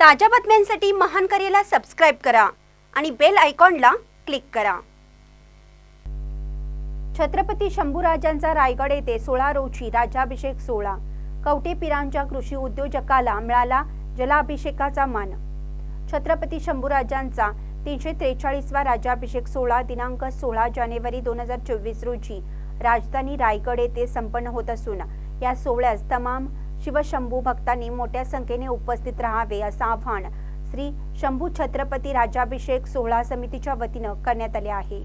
ताज्या बातम्यांसाठी महान करेला सबस्क्राईब करा आणि बेल आयकॉनला क्लिक करा. छत्रपती शंभूराजांचा रायगड येथे सोळा रोजी राज्याभिषेक सोहळा. कवटेपिरांच्या कृषी उद्योजकाला मिळाला जलाभिषेकाचा मान. छत्रपती शंभूराजांचा तीनशे त्रेचाळीसवा राज्याभिषेक सोहळा दिनांक सोळा जानेवारी दोन हजार चोवीस रोजी राजधानी रायगड येथे संपन्न होत असून या सोहळ्यास तमाम शिवशंभू भक्तांनी मोठ्या संख्येने उपस्थित राहावे असं आव्हान श्री शंभू छत्रपती राज्याभिषेक सोहळा समितीच्या वतीनं करण्यात आले आहे.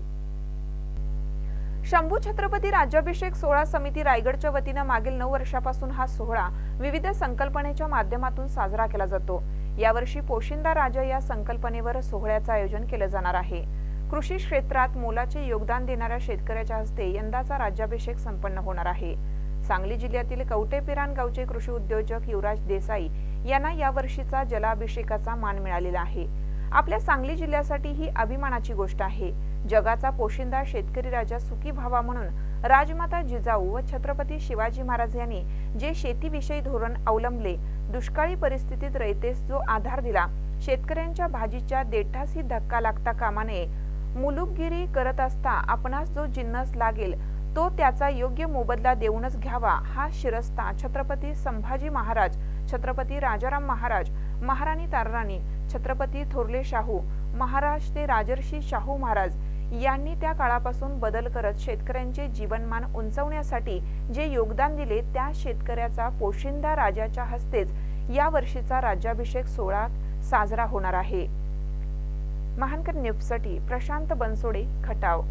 शंभू छत्रपती राज्याभिषेक सोहळा समिती रायगडच्या वतीनं मागील नऊ वर्षापासून हा सोहळा विविध संकल्पनेच्या माध्यमातून साजरा केला जातो. यावर्षी पोशिंदा राजा या संकल्पनेवर सोहळ्याचं आयोजन केलं जाणार आहे. कृषी क्षेत्रात मोलाचे योगदान देणाऱ्या शेतकऱ्याच्या हस्ते यंदाचा राज्याभिषेक संपन्न होणार आहे. सांगली जिल्ह्यातील कवटेपिरान गावचे कृषी उद्योजक युवराज देसाई यांना यावर्षीचा जलाभिषेकाचा मान मिळालेला आहे. आपल्या सांगली जिल्ह्यासाठी ही अभिमानाची गोष्ट आहे. जगाचा पोशिंदा शेतकरी राजा सुखी व्हावा म्हणून राजमाता जिजाऊ व छत्रपती शिवाजी महाराज यांनी जे शेतीविषयी धोरण अवलंबले दुष्काळी परिस्थितीत रयतेस जो आधार दिला शेतकऱ्यांच्या भाजीच्या देठासी धक्का लागता कामा नये. मुलुकगिरी करत असता आपणास जो जिन्नस लागेल तो त्याचा योग्य मोबदला देऊनच घ्यावा. हा शिरस्ता छत्रपती संभाजी महाराज छत्रपती राजाराम महाराज महाराणी ताराराणी छत्रपती थोरले शाहू महाराज ते राजर्षी शाहू महाराज यांनी त्या काळापासून बदल करत शेतकऱ्यांचे जीवनमान उंचवण्यासाठी जे योगदान दिले त्या शेतकऱ्याचा पोशिंदा राजाच्या हस्तेच या वर्षीचा राज्याभिषेक सोहळा साजरा होणार आहे. महानकर न्यूजसाठी प्रशांत बनसोडे खटाव.